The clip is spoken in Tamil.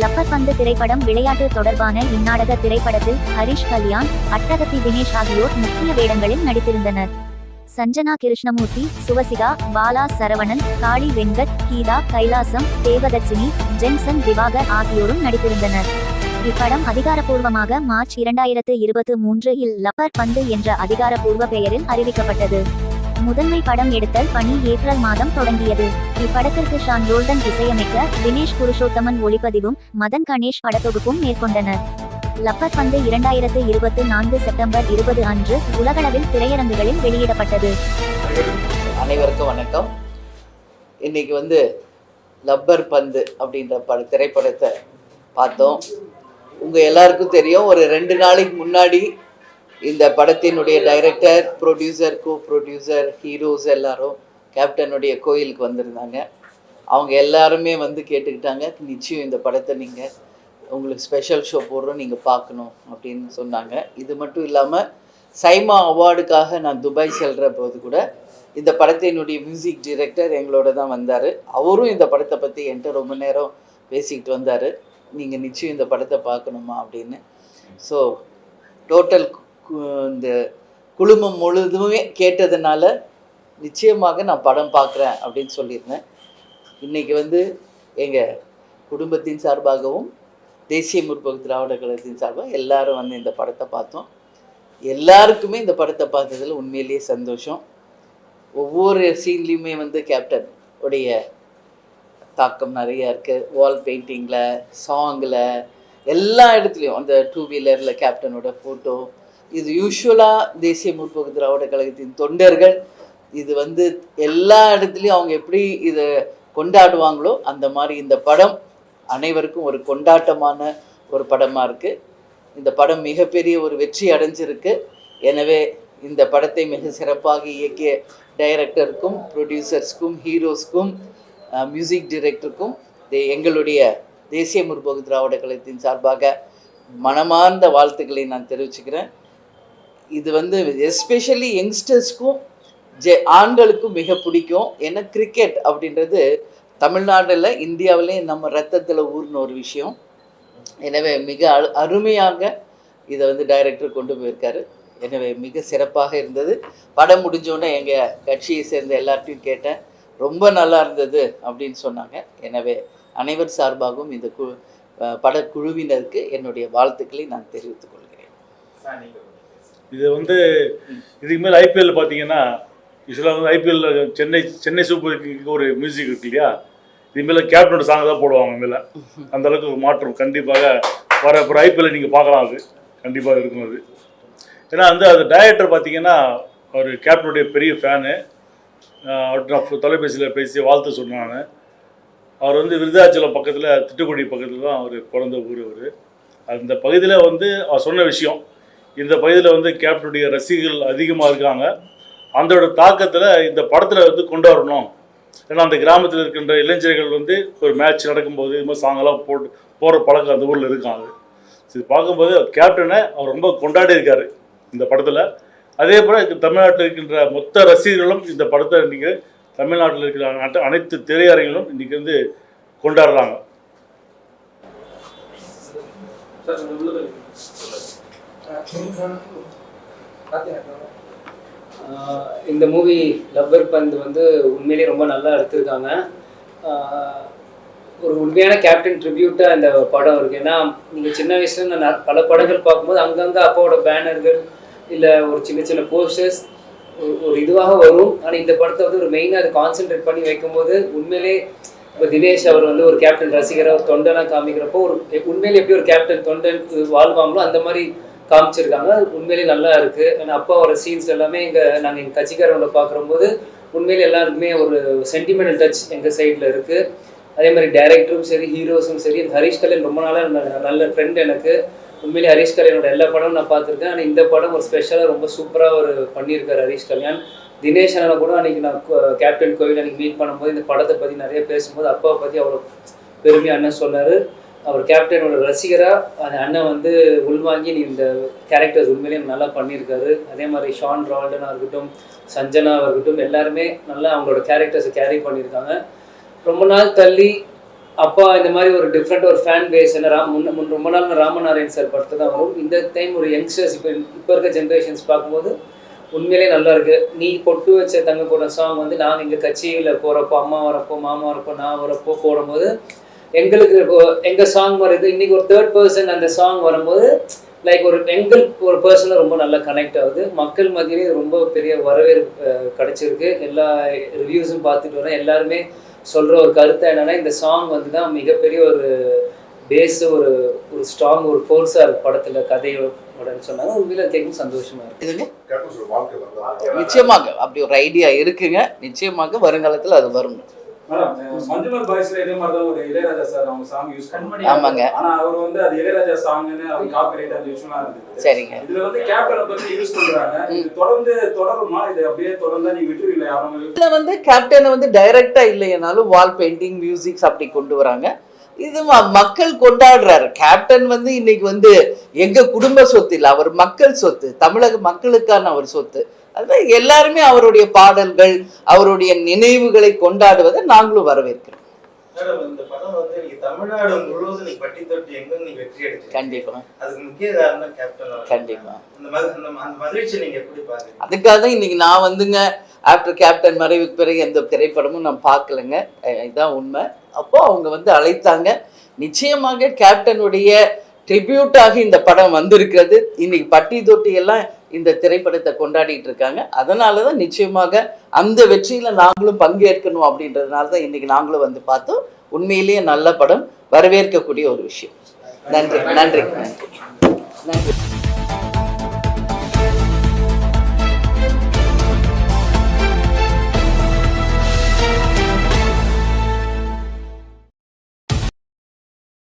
லப்பர் பந்து திரைப்படம் விளையாட்டு தொடர்பான இந்நாடக திரைப்படத்தில் ஹரிஷ் கல்யாண் அட்டகத்தி தினேஷ் ஆகியோர் முக்கிய வேடங்களில் நடித்திருந்தனர். சஞ்சனா கிருஷ்ணமூர்த்தி சுவசிகா பாலா சரவணன் காளி வெங்கட் கீதா கைலாசம் தேவதர்சினி ஜென்சன் திவாகர் ஆகியோரும் நடித்திருந்தனர். இப்படம் அதிகாரப்பூர்வமாக மார்ச் இரண்டாயிரத்து இருபத்து மூன்று இல் லப்பர் பந்து என்ற அதிகாரப்பூர்வ பெயரில் அறிவிக்கப்பட்டது. முதன்மை படம் எடுத்தல் பணி ஏப்ரல் மாதம் தொடங்கியது. இப்படத்திற்கு ஷான் ரோல்டன் இசையமைக்க தினேஷ் புருஷோத்தமன் ஒளிப்பதிவும் மதன் கணேஷ் படத்தொகுப்பும் மேற்கொண்டனர். லப்பர் பந்து இரண்டாயிரத்து இருபத்து நான்கு செப்டம்பர் இருபது அன்று உலகளவில் திரையரங்குகளில் வெளியிடப்பட்டது. அனைவருக்கும் வணக்கம். இன்னைக்கு வந்து லப்பர் பந்து அப்படின்ற பட திரைப்படத்தை பார்த்தோம். உங்கள் எல்லாருக்கும் தெரியும் ஒரு ரெண்டு நாளைக்கு முன்னாடி இந்த படத்தினுடைய director producer co producer heroes எல்லாரும் கேப்டனுடைய கோயிலுக்கு வந்திருந்தாங்க. அவங்க எல்லாருமே வந்து கேட்டுக்கிட்டாங்க நிச்சயம் இந்த படத்தை நீங்கள் உங்களுக்கு ஸ்பெஷல் ஷோ போடுறோம் நீங்கள் பார்க்கணும் அப்படின்னு சொன்னாங்க. இது மட்டும் இல்லாமல் சைமா அவார்டுக்காக நான் துபாய் செல்கிற போது கூட இந்த படத்தினுடைய மியூசிக் டிரெக்டர் எங்களோட தான் வந்தார். அவரும் இந்த படத்தை பற்றி என்கிட்ட ரொம்ப நேரம் பேசிக்கிட்டு வந்தார். நீங்கள் நிச்சயம் இந்த படத்தை பார்க்கணுமா? அப்படின்னு. ஸோ டோட்டல் இந்த குழுமம் முழுதுமே கேட்டதுனால நிச்சயமாக நான் படம் பார்க்குறேன் அப்படின்னு சொல்லியிருந்தேன். இன்றைக்கி வந்து எங்கள் குடும்பத்தின் சார்பாகவும் தேசிய முற்போக்கு திராவிட கழகத்தின் சார்பாக எல்லாரும் வந்து இந்த படத்தை பார்த்தோம். எல்லாருக்குமே இந்த படத்தை பார்த்ததில் உண்மையிலேயே சந்தோஷம். ஒவ்வொரு சீன்லேயுமே வந்து கேப்டன் உடைய தாக்கம் நிறையா இருக்குது வால் பெயிண்டிங்கில் சாங்கில் எல்லா இடத்துலையும் அந்த டூ வீலரில் கேப்டனோட ஃபோட்டோ இது யூஸ்வலாக தேசிய முற்போக்கு திராவிட கழகத்தின் தொண்டர்கள் இது வந்து எல்லா இடத்துலையும் அவங்க எப்படி இதை கொண்டாடுவாங்களோ அந்த மாதிரி இந்த படம் அனைவருக்கும் ஒரு கொண்டாட்டமான ஒரு படமாக இருக்குது இந்த படம் மிகப்பெரிய ஒரு வெற்றி அடைஞ்சிருக்கு. எனவே இந்த படத்தை மிக சிறப்பாக இயக்கிய டைரக்டருக்கும் ப்ரொடியூசர்ஸ்க்கும் ஹீரோஸ்க்கும் மியூசிக் டிரெக்டருக்கும் எங்களுடைய தேசிய முற்போக்கு திராவிட கழகத்தின் சார்பாக மனமார்ந்த வாழ்த்துக்களை நான் தெரிவிச்சுக்கிறேன். இது வந்து எஸ்பெஷலி யங்ஸ்டர்ஸ்க்கும் ஜெ ஆண்களுக்கும் மிக பிடிக்கும். ஏன்னா கிரிக்கெட் அப்படின்றது தமிழ்நாட்டில் இந்தியாவிலேயே நம்ம ரத்தத்தில் ஊர்ன ஒரு விஷயம். எனவே மிக அரு அருமையாக இதை வந்து டைரக்டர் கொண்டு போயிருக்காரு. எனவே மிக சிறப்பாக இருந்தது. படம் முடிஞ்சோடனே எங்கள் கட்சியை சேர்ந்த எல்லார்ட்டையும் கேட்டேன். ரொம்ப நல்லா இருந்தது அப்படின்னு சொன்னாங்க. எனவே அனைவர் சார்பாகவும் இந்த கு படக்குழுவினருக்கு என்னுடைய வாழ்த்துக்களை நான் தெரிவித்துக் கொள்கிறேன். இது வந்து இதுக்கு மேலே ஐபிஎல் பார்த்தீங்கன்னா யூஸ்வலாக வந்து ஐபிஎல்ல சென்னை சென்னை சூப்பர் கிங்க்கு ஒரு மியூசிக் இருக்கு இல்லையா? இது மேலே கேப்டனோட சாங் தான் போடுவாங்க மேலே. அந்த அளவுக்கு ஒரு மாற்றம் கண்டிப்பாக வர அப்புறம் ஐபிஎல் நீங்கள் பார்க்கலாம் அது. கண்டிப்பாக இருக்கும் அது. ஏன்னா வந்து அது டைரக்டர் பார்த்தீங்கன்னா அவர் கேப்டனுடைய பெரிய ஃபேனு அவர்கிட்ட நான் தொலைபேசியில் பேசி வாழ்த்து சொன்னான் அவர் வந்து விருதாச்சலம் பக்கத்தில் திட்டுக்குடி பக்கத்தில் தான் அவர் பிறந்த ஊர் அவர். அந்த பகுதியில் வந்து அவர் சொன்ன விஷயம் இந்த பகுதியில் வந்து கேப்டனுடைய ரசிகர்கள் அதிகமாக இருக்காங்க. அதோட தாக்கத்தில் இந்த படத்தில் வந்து கொண்டு வரணும். ஏன்னா அந்த கிராமத்தில் இருக்கின்ற இளைஞர்கள் வந்து ஒரு மேட்ச் நடக்கும்போது இது மாதிரி சாங்கெல்லாம் போட்டு போகிற பழக்கம் அந்த ஊரில் இருக்காங்க இது பார்க்கும்போது கேப்டனை அவர் ரொம்ப கொண்டாடி இருக்காரு இந்த படத்தில். அதே போல் தமிழ்நாட்டில் இருக்கின்ற மொத்த ரசிகர்களும் இந்த படத்தை இன்றைக்கி தமிழ்நாட்டில் இருக்கிற அனைத்து- அனைத்து திரையரங்களும் இன்றைக்கி வந்து கொண்டாடுறாங்க. இந்த மூவி லவ்வர் பந்து வந்து உண்மையிலேயே ரொம்ப நல்லா எடுத்திருக்காங்க. ஒரு உண்மையான கேப்டன் ட்ரிபியூட்டாக இந்த படம் இருக்கு. ஏன்னா நீங்கள் சின்ன வயசுல நான் ந- பல படங்கள் பார்க்கும்போது அங்கங்கே அப்பாவோட பேனர்கள் இல்லை ஒரு சின்ன சின்ன போஸ்டர்ஸ் ஒரு இதுவாக வரும். ஆனால் இந்த படத்தை வந்து ஒரு மெயினாக அதை கான்சென்ட்ரேட் பண்ணி வைக்கும்போது உண்மையிலே இப்போ தினேஷ் அவர் வந்து ஒரு கேப்டன் ரசிகராக ஒரு தொண்டனாக காமிக்கிறப்போ ஒரு உண்மையிலே எப்படி ஒரு கேப்டன் தொண்டன் வாழ்வாங்களோ அந்த மாதிரி காமிச்சிருக்காங்க. உண்மையிலே நல்லா இருக்கு. ஏன்னா அப்பாவோட சீன்ஸ் எல்லாமே இங்கே நாங்க எங்க கட்சிக்காரங்கள பார்க்கும்போது உண்மையிலே எல்லாருக்குமே ஒரு சென்டிமெண்டல் டச் எங்க சைடுல இருக்கு. அதே மாதிரி டைரக்டரும் சரி ஹீரோஸும் சரி ஹரிஷ் கல்யாண் ரொம்ப நாளா ந- நல்ல ஃப்ரெண்ட் எனக்கு. உண்மையிலே ஹரிஷ் கல்யாணோட எல்லா படமும் நான் பார்த்துருக்கேன். ஆனால் இந்த படம் ஒரு ஸ்பெஷலாக ரொம்ப சூப்பராக ஒரு பண்ணியிருக்காரு ஹரிஷ் கல்யாண். தினேஷ் அண்ணனை கூட அன்றைக்கி நான் கோ- கேப்டன் கோவில் அன்றைக்கி மீட் பண்ணும்போது இந்த படத்தை பற்றி நிறைய பேசும்போது அப்பாவை பற்றி அவ்வளோ பெருமையாக அண்ணன் சொன்னார். அவர் கேப்டனோட ரசிகராக அந்த அண்ணன் வந்து உள்வாங்கி நீ இந்த கேரக்டர்ஸ் உண்மையிலேயே நல்லா பண்ணியிருக்காரு. அதே மாதிரி ஷான் ரால்டனாக இருக்கட்டும் சஞ்சனாவாக இருக்கட்டும் எல்லாருமே நல்லா அவங்களோட கேரக்டர்ஸை கேரி பண்ணியிருக்காங்க. ரொம்ப நாள் தள்ளி அப்பா இந்த மாதிரி ஒரு டிஃப்ரெண்ட் ஒரு ஃபேன் பேஸ் என்ன ராம் முன்ன முன் ரொம்ப நாள் ராமநாராயண் சார் படத்தை தான் வரும் இந்த டைம் ஒரு யங்ஸ்டர்ஸ் இப்போ இப்போ இருக்க ஜென்ரேஷன்ஸ் பார்க்கும்போது உண்மையிலே நல்லா இருக்கு. நீ பொட்டு வச்ச தங்க போன சாங் வந்து நாங்கள் எங்கள் கட்சியில் போகிறப்போ அம்மா வரப்போ மாமா வரப்போ நான் வரப்போ போடும்போது எங்களுக்கு இப்போ- எங்க சாங் வருது. இன்னைக்கு ஒரு தேர்ட் பர்சன் அந்த சாங் வரும்போது லைக் ஒரு எங்கள் ஒரு பர்சனில் ரொம்ப நல்லா கனெக்ட் ஆகுது. மக்கள் மத்தியிலே ரொம்ப பெரிய வரவேற்பு கிடைச்சிருக்கு. எல்லா ரிவ்யூஸும் பார்த்துட்டு வரேன் எல்லாருமே சொல்ற ஒரு கருத்து என்னன்னா இந்த சாங் வந்து தான் மிகப்பெரிய ஒரு பேஸ் ஒரு ஒரு ஸ்ட்ராங் ஒரு ஃபோர்ஸாக இருக்கு படத்துல கதையோடன்னு சொன்னாங்க உண்மையில கேட்கும் சந்தோஷமா இருக்கு. இதுங்க கேப்டன் சார் வாழ்க்கை வரலாறு. நிச்சயமாக. அப்படி ஒரு ஐடியா இருக்குங்க. நிச்சயமாக வருங்காலத்தில் அது வரும். மஞ்சுமல் பாய்ஸ்ல இதே மாதிரி தான் ஒரு இளையராஜா சார் அவங்க சாங் யூஸ் பண்ணி ஆமாங்க. ஆனா அவர் வந்து அது இளையராஜா சாங்னு அவர் காப்பிரைட் அந்த விஷயம்லாம் இருந்தது. சரிங்க. இதுல வந்து கேப்டனை பத்தி யூஸ் பண்றாங்க. இது தொடர்ந்து தொடருமா? இது அப்படியே தொடர்ந்தா நீங்க விட்டுருவீங்களா யாரும்? இதுல வந்து கேப்டனை வந்து டைரக்டா இல்லைனாலும் வால் பெயிண்டிங் மியூசிக்ஸ் அப்படி கொண்டு வராங்க. இது மக்கள் கொண்டாடுறாரு. கேப்டன் வந்து இன்னைக்கு வந்து எங்க குடும்ப சொத்து இல்லை அவர் மக்கள் சொத்து தமிழக மக்களுக்கான அவர் சொத்து. அதுதான் எல்லாருமே அவருடைய பாடல்கள் அவருடைய நினைவுகளை கொண்டாடுவதை நாங்களும் வரவேற்கிறோம். அதுக்காக தான் இன்னைக்கு நான் வந்துங்க ஆஃப்டர் கேப்டன் மறைவுக்கு பிறகு எந்த திரைப்படமும் நான் பார்க்கலங்க. அஹ் இதான் உண்மை. அப்போ அவங்க வந்து அழைத்தாங்க. நிச்சயமாக கேப்டனுடைய ட்ரிபியூட்டாக இந்த படம் வந்திருக்கிறது. இன்னைக்கு பட்டி தொட்டி எல்லாம் இந்த திரைப்படத்தை கொண்டாடிட்டு இருக்காங்க. அதனால தான் நிச்சயமாக அந்த வெற்றியில் நாங்களும் பங்கேற்கணும் அப்படின்றதுனால தான் இன்னைக்கு நாங்களும் வந்து பார்த்தோம். உண்மையிலேயே நல்ல படம். வரவேற்கக்கூடிய ஒரு விஷயம். நன்றி நன்றி. நன்றி. நன்றி.